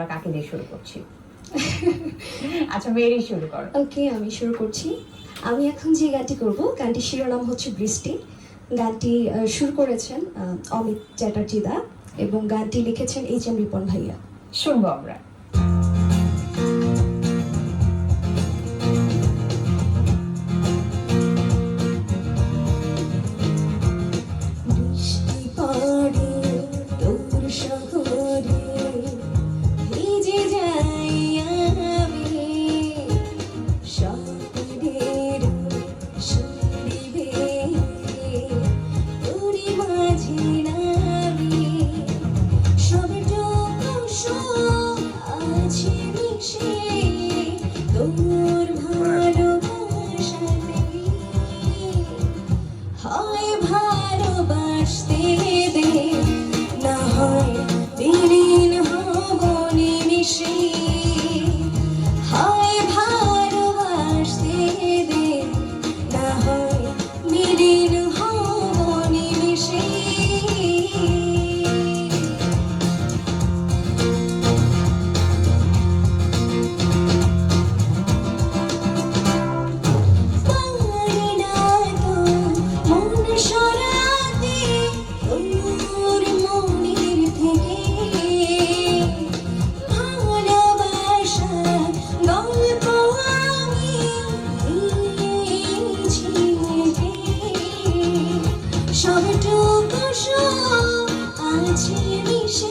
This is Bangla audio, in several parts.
আমরা কাকে দিয়ে শুরু করছি? আচ্ছা মেয়েরই শুরু করো। ওকে আমি শুরু করছি। আমি এখন যে গানটি করব গানটির শিরোনাম হচ্ছে বৃষ্টি। গানটি শুরু করেছেন অমিত চ্যাটার্জি দা এবং গানটি লিখেছেন এইচ এম রিপন ভাইয়া। শুনব আমরা। মিশে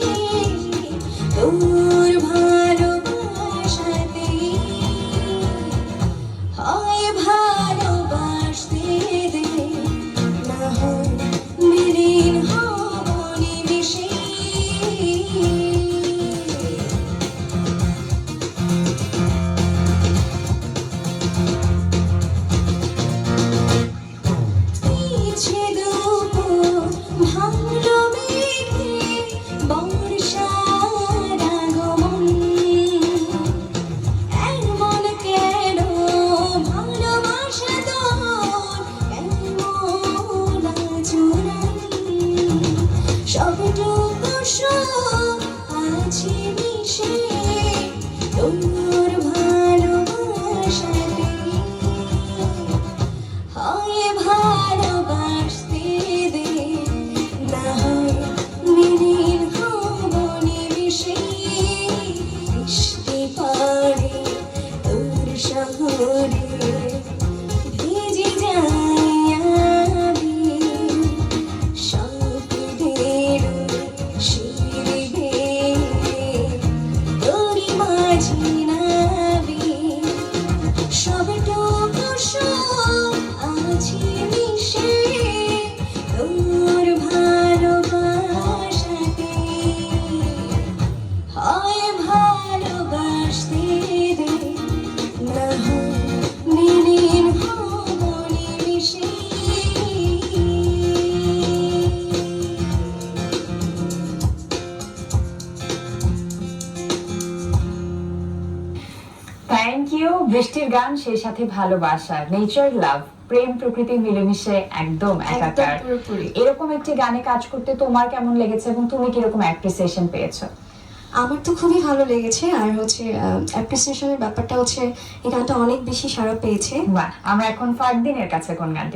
সবটুকু সুখ আছে মিশে তোর ভালোবাসাতে হয় ভালোবাসতে দে, না হয় বিলীন হব নিমিশে বৃষ্টি পড়ে তোর শহরে থ্যাংক ইউ বৃষ্টির গান সেই সাথে ভালোবাসা নেচার লাভ প্রেম প্রকৃতি মিলেমিশে একদম একাকার। এরকম একটি গানে কাজ করতে তোমার কেমন লেগেছে এবং তুমি কীরকম অ্যাপ্রিসিয়েশন পেয়েছ? আমার তো খুবই ভালো লেগেছে আর হচ্ছে অ্যাপ্রিসিয়েশনের ব্যাপারটা হচ্ছে এই গানটা অনেক বেশি সারা পেয়েছে। আমরা এখন ফারদিনের কাছে কোন গানটি